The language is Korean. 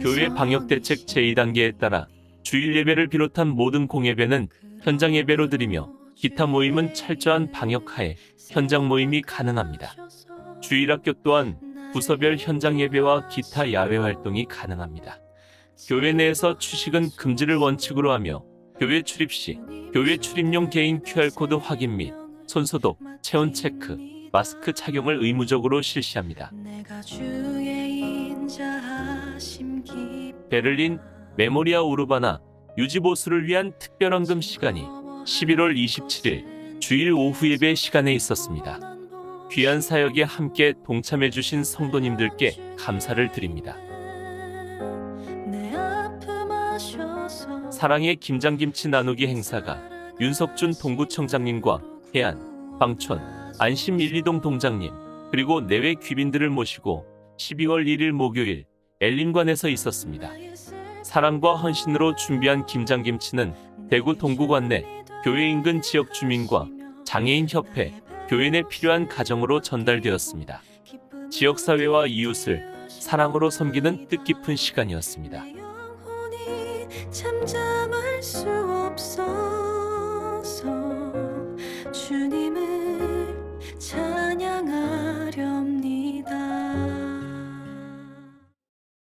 교회 방역 대책 제2단계에 따라 주일 예배를 비롯한 모든 공예배는 현장 예배로 드리며 기타 모임은 철저한 방역하에 현장 모임이 가능합니다. 주일 학교 또한 부서별 현장 예배와 기타 야외 활동이 가능합니다. 교회 내에서 추식은 금지를 원칙으로 하며 교회 출입 시 교회 출입용 개인 QR코드 확인 및 손소독, 체온 체크, 마스크 착용을 의무적으로 실시합니다. 베를린 메모리아 우르바나 유지보수를 위한 특별헌금 시간이 11월 27일 주일 오후 예배 시간에 있었습니다. 귀한 사역에 함께 동참해주신 성도님들께 감사를 드립니다. 사랑의 김장김치 나누기 행사가 윤석준 동구청장님과 해안, 방촌, 안심 1, 2동 동장님 그리고 내외 귀빈들을 모시고 12월 1일 목요일 엘림관에서 있었습니다. 사랑과 헌신으로 준비한 김장김치는 대구 동구관 내 교회 인근 지역 주민과 장애인 협회, 교인에 필요한 가정으로 전달되었습니다. 지역사회와 이웃을 사랑으로 섬기는 뜻깊은 시간이었습니다. 잠잠할 수 없어서 주님